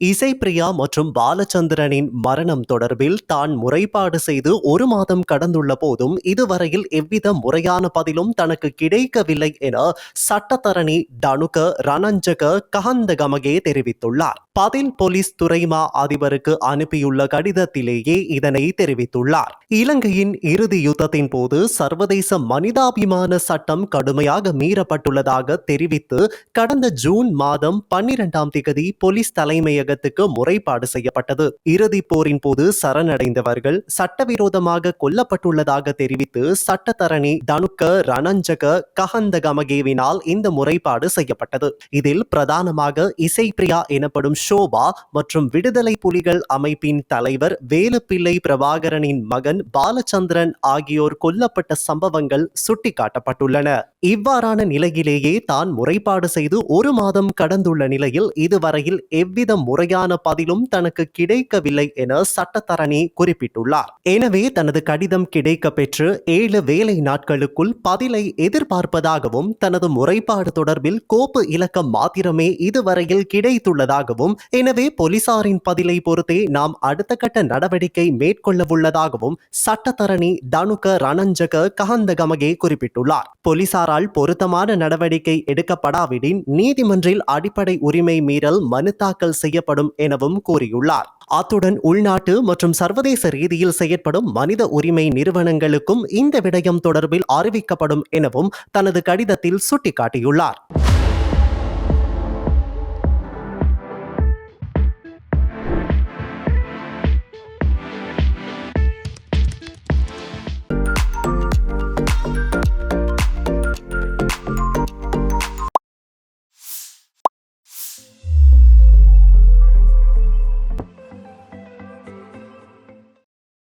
இசைப்பிரியா மற்றும் பாலச்சந்திரனின் மரணம் தொடர்பில் தான் முறைப்பாடு செய்து ஒரு மாதம் கடந்துள்ள போதும் இதுவரையில் எவ்வித முறையான பதிலும் தனக்கு கிடைக்கவில்லை என சட்டத்தரணி டனுக ரணஞ்சக கஹந்தகமகே தெரிவித்துள்ளார். பதில் போலீஸ் துறைமா அதிபருக்கு அனுப்பியுள்ள கடிதத்திலேயே இதனை தெரிவித்துள்ளார். இலங்கையின் இறுதி யுத்தத்தின் போது சர்வதேச மனிதாபிமான சட்டம் கடுமையாக மீறப்பட்டுள்ளதாக தெரிவித்து கடந்த ஜூன் மாதம் பன்னிரெண்டாம் திகதி போலீஸ் தலைமையகத்துக்கு முறைப்பாடு செய்யப்பட்டது. இறுதிப் போரின் போது சரணடைந்தவர்கள் சட்டவிரோதமாக கொல்லப்பட்டுள்ளதாக தெரிவித்து சட்டத்தரணி தனுக்க ரணஞ்சக கஹந்த கமகேவினால் இந்த முறைப்பாடு செய்யப்பட்டது. இதில் பிரதானமாக இசைப்பிரியா எனப்படும் சோபா மற்றும் விடுதலை புலிகள் அமைப்பின் தலைவர் வேலுப்பிள்ளை பிரபாகரனின் மகன் பாலச்சந்திரன் ஆகியோர் கொல்லப்பட்ட சம்பவங்கள் சுட்டிக்காட்டப்பட்டுள்ளன. இவ்வாறான நிலையிலேயே தான் முறைப்பாடு செய்து ஒரு மாதம் கடந்துள்ள நிலையில் இதுவரையில் எவ்வித முறையான பதிலும் தனக்கு கிடைக்கவில்லை என சட்டத்தரணி குறிப்பிட்டுள்ளார். எனவே தனது கடிதம் கிடைக்க பெற்று ஏழு வேலை நாட்களுக்குள் பதிலை எதிர்பார்ப்பதாகவும் தனது முறைப்பாடு தொடர்பில் கோப்பு இலக்கம் மாத்திரமே இதுவரையில் கிடைத்துள்ளதாகவும் எனவே போலீசாரின் பதிலை பொறுத்தே நாம் அடுத்த கட்ட நடவடிக்கை மேற்கொள்ளவுள்ளதாகவும் சட்டத்தரணி தனுக ரணஞ்சக கஹந்தகமகே குறிப்பிட்டுள்ளார். போலீசாரால் பொருத்தமான நடவடிக்கை எடுக்கப்படாவிடின் நீதிமன்றில் அடிப்படை உரிமை மீறல் மனு தாக்கல் செய்யப்படும் எனவும் கூறியுள்ளார். அத்துடன் உள்நாட்டு மற்றும் சர்வதேச ரீதியில் செயற்படும் மனித உரிமை நிறுவனங்களுக்கும் இந்த விடயம் தொடர்பில் அறிவிக்கப்படும் எனவும் தனது கடிதத்தில் சுட்டிக்காட்டியுள்ளார்.